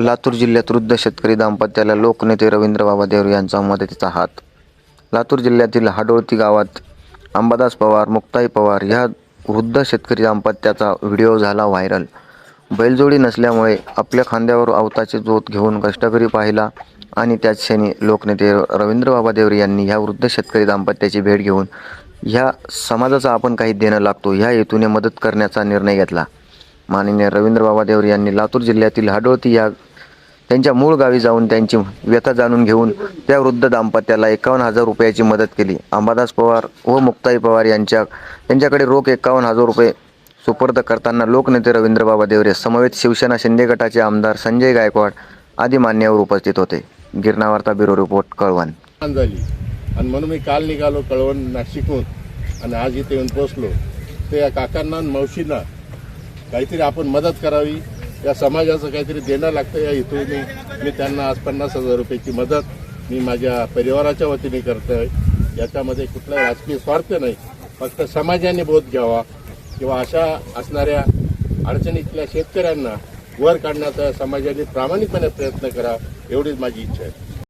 लातूर जिल्ह्यात वृद्ध शेतकरी दाम्पत्याला लोकनेते रवींद्र बाबा देवर यांचा मदतीचा हात. लातूर जिल्ह्यातील हाडोळती गावात अंबादास पवार मुक्ताई पवार ह्या वृद्ध शेतकरी दाम्पत्याचा व्हिडिओ झाला व्हायरल. बैलजोडी नसल्यामुळे आपल्या खांद्यावर अवताचे जोत घेऊन कष्टकरी पाहिला आणि त्याच क्षणी लोकनेते रवींद्र बाबा देवर यांनी ह्या वृद्ध शेतकरी दाम्पत्याची भेट घेऊन ह्या समाजाचा आपण काही देणं लागतो ह्या हेतूने मदत करण्याचा निर्णय घेतला. माननीय रवींद्र बाबा देवर यांनी लातूर जिल्ह्यातील हाडोळती या त्यांच्या मूळ गावी जाऊन त्यांची व्यथा जाणून घेऊन त्या वृद्ध दाम्पत्याला एकावन्न हजार रुपयाची मदत केली. अंबादास पवार व मुक्ताई पवार यांच्या त्यांच्याकडे रोख एकावन्न हजार रुपये सुपूर्द करताना लोकनेते रवींद्रबाबा देवरे समवेत शिवसेना शिंदे गटाचे आमदार संजय गायकवाड आदी मान्यवर उपस्थित होते. Girnavarta bureau report Kalwan. झाली. आणि म्हणून मी काल निघालो कळवण नाशिकहून. आणि आज इथे येऊन पोचलो तर या काकांना मावशींना काहीतरी आपण मदत करावी. या समाजाचं काहीतरी देणं लागतं या हेतूने. मी त्यांना आज पन्नास हजार रुपयाची मदत मी माझ्या परिवाराच्या वतीने करतो आहे याच्यामध्ये कुठलं राजकीय स्वार्थ नाही. फक्त समाजाने बोध घ्यावा किंवा अशा असणाऱ्या अडचणीतल्या शेतकऱ्यांना वर काढण्याचा समाजाने प्रामाणिकपणे प्रयत्न करा एवढीच माझी इच्छा आहे.